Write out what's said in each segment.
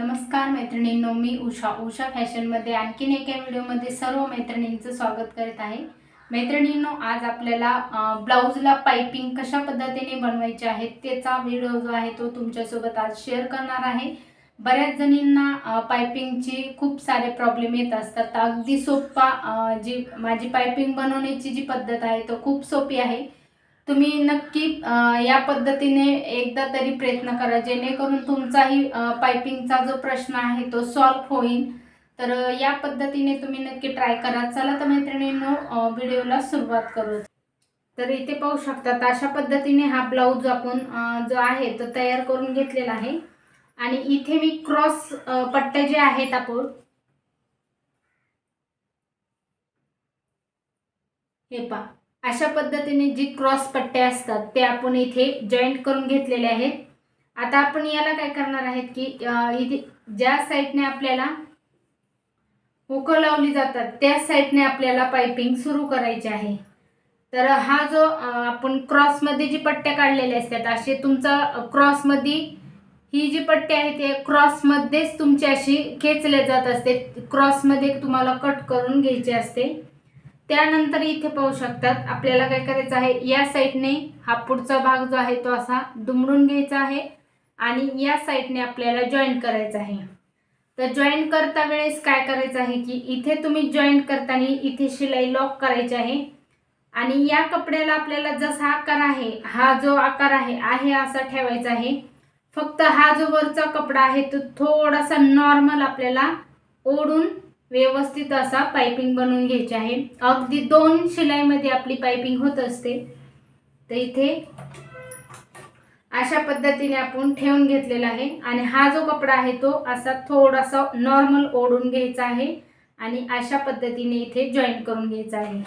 नमस्कार मैत्रिणींनो मी उषा. उषा फॅशनमध्ये आणखीन एका व्हिडिओमध्ये सर्व मैत्रिणींचं स्वागत करत आहे. मैत्रिणींनो आज आपल्याला ब्लाऊजला पाइपिंग कशा पद्धतीने बनवायचे आहे त्याचा व्हिडिओ जो आहे तो तुमच्यासोबत आज शेअर करणार आहे. बऱ्याच जणींना अं, खूप सारे प्रॉब्लेम येत असतात. अगदी सोप्पा जी माझी पाइपिंग बनवण्याची जी पद्धत आहे तो खूप सोपी आहे. तुम्ही नक्की या पद्धतीने एकदा तरी प्रयत्न करा. जेणेकरून तुमचाही पायपिंगचा जो प्रश्न आहे तो सॉल्व्ह होईल. तर या पद्धतीने तुम्ही नक्की ट्राय करा. चला तर मैत्रिणींनो व्हिडिओला सुरुवात करू. तर इथे पाहू शकतात अशा पद्धतीने हा ब्लाऊज आपण जो आहे तो तयार करून घेतलेला आहे. आणि इथे मी क्रॉस पट्ट्या जे आहेत आपण हे पहा. अशा पद्धतीने जी क्रॉस पट्ट्या असतात ते आपण इथे जॉईंट करून घेतलेले आहेत. आता आपण याला काय करणार आहेत की इथे ज्या साईडने आपल्याला हुकं लावली जातात त्या साईडने आपल्याला पाइपिंग सुरू करायची आहे. तर हा जो आपण क्रॉसमध्ये जी पट्ट्या काढलेल्या असतात असे तुमचा क्रॉसमध्ये ही जी पट्टी आहे ते क्रॉसमध्येच तुमची अशी खेचल्या जात असते. क्रॉसमध्ये तुम्हाला कट करून घ्यायची असते. त्यानंतर इथे पाहू शकतात आपल्याला काय करायचं आहे या साईडने हा पुढचा भाग जो आहे तो असा दुमडून घ्यायचा आहे आणि या साईडने आपल्याला जॉईंट करायचं आहे. तर जॉईंट करता वेळेस काय करायचं आहे की इथे तुम्ही जॉईंट करताना इथे शिलाई लॉक करायची आहे आणि या कपड्याला आपल्याला जसा आकार आहे हा जो आकार आहे आहे असा ठेवायचा आहे. फक्त हा जो वरचा कपडा आहे तो थोडासा नॉर्मल आपल्याला ओढून व्यवस्थित असा पाइपिंग बनवून घ्यायची आहे. अगदी दोन शिलाईमध्ये आपली पाइपिंग होत असते. तर इथे अशा पद्धतीने आपण ठेवून घेतलेला आहे. आणि हा जो कपडा आहे तो असा थोडासा नॉर्मल ओढून घ्यायचा आहे. आणि अशा पद्धतीने इथे जॉईंट करून घ्यायचा आहे.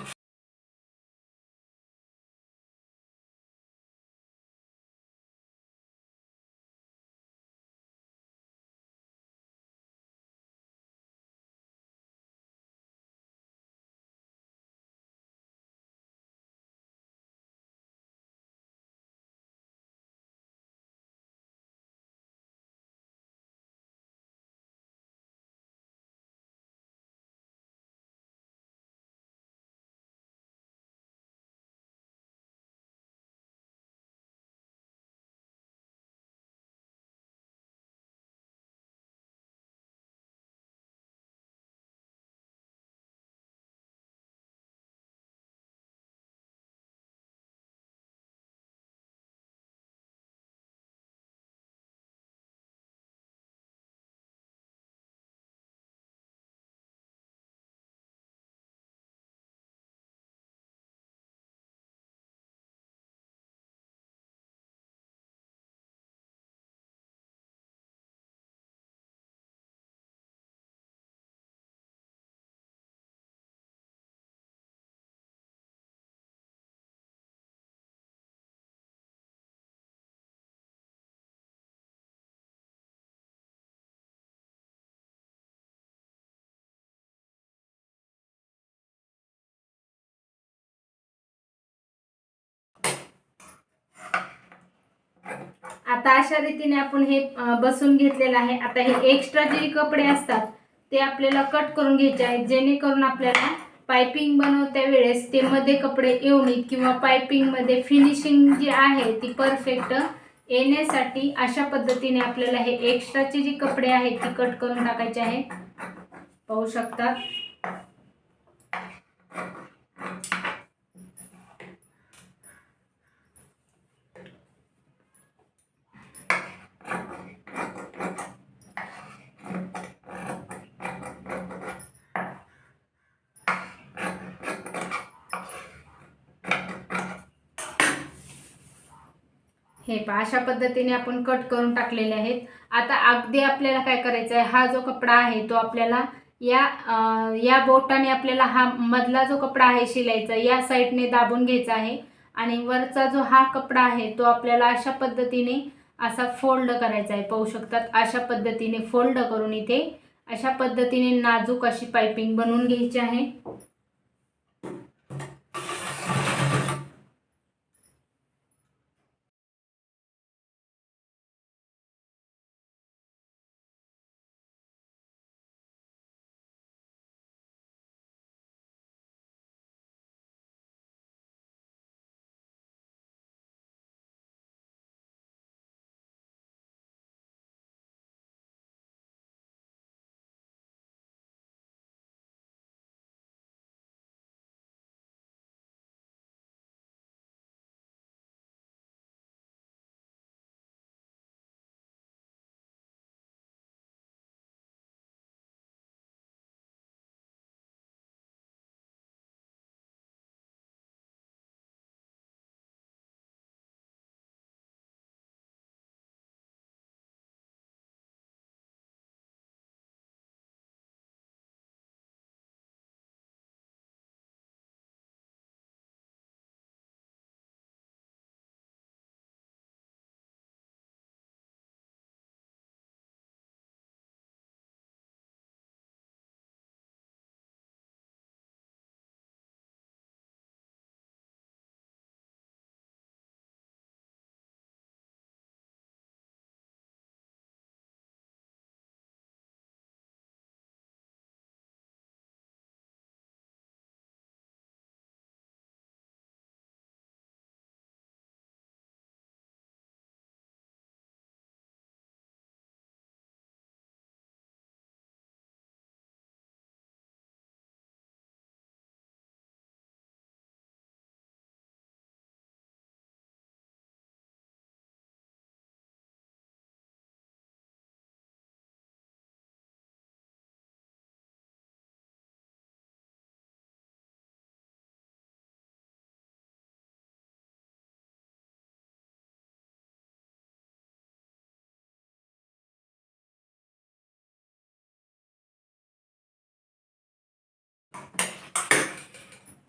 आता अशा रीतीने आपण हे बसून घेतलेलं आहे. आता हे एक्स्ट्रा जे कपडे असतात ते आपल्याला कट करून घ्यायचे आहेत. जेणेकरून आपल्याला पायपिंग बनवत्या वेळेस ते मध्ये कपडे येऊ किंवा पायपिंगमध्ये फिनिशिंग जी आहे ती परफेक्ट येण्यासाठी अशा पद्धतीने आपल्याला हे एक्स्ट्राचे जे कपडे आहेत ते कट करून टाकायचे आहे पाहू शकतात हे पहा अशा पद्धतीने आपण कट करून टाकलेले आहेत. आता अगदी आपल्याला काय करायचं आहे हा जो कपडा आहे तो आपल्याला या या बोटाने आपल्याला हा मधला जो कपडा आहे शिलायचा या साईडने दाबून घ्यायचा आहे. आणि वरचा जो हा कपडा आहे तो आपल्याला अशा पद्धतीने असा फोल्ड करायचा आहे. पाहू शकतात अशा पद्धतीने फोल्ड करून इथे अशा पद्धतीने नाजूक अशी पाइपिंग बनवून घ्यायची आहे.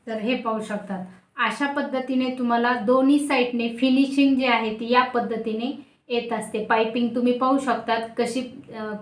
तर हे पाहू शकतात. अशा पद्धतीने तुम्हाला दोन्ही साईडने फिनिशिंग जे आहे ती या पद्धतीने येत असते. पायपिंग तुम्ही पाहू शकतात कशी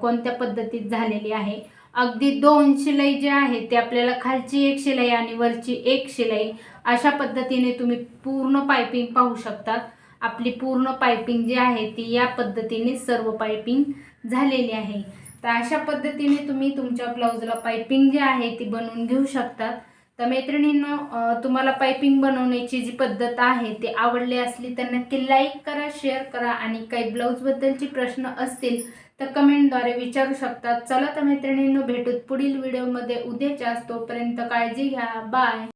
कोणत्या पद्धतीत झालेली आहे. अगदी दोन शिलाई जे आहे ते आपल्याला खालची एक शिलाई आणि वरची एक शिलाई अशा पद्धतीने तुम्ही पूर्ण पायपिंग पाहू शकतात. आपली पूर्ण पायपिंग जी आहे ती या पद्धतीने सर्व पायपिंग झालेली आहे. तर अशा पद्धतीने तुम्ही तुमच्या ब्लाऊजला पायपिंग जी आहे ती बनवून घेऊ शकतात. तर मैत्रिणींनो तुम्हाला पायपिंग बनवण्याची जी पद्धत आहे ती आवडली असली तर नक्की लाईक करा शेअर करा आणि काही ब्लाऊजबद्दलचे प्रश्न असतील तर कमेंटद्वारे विचारू शकतात चला तर मैत्रिणींनो भेटूत पुढील व्हिडिओमध्ये उद्याच्या तोपर्यंत काळजी घ्या. बाय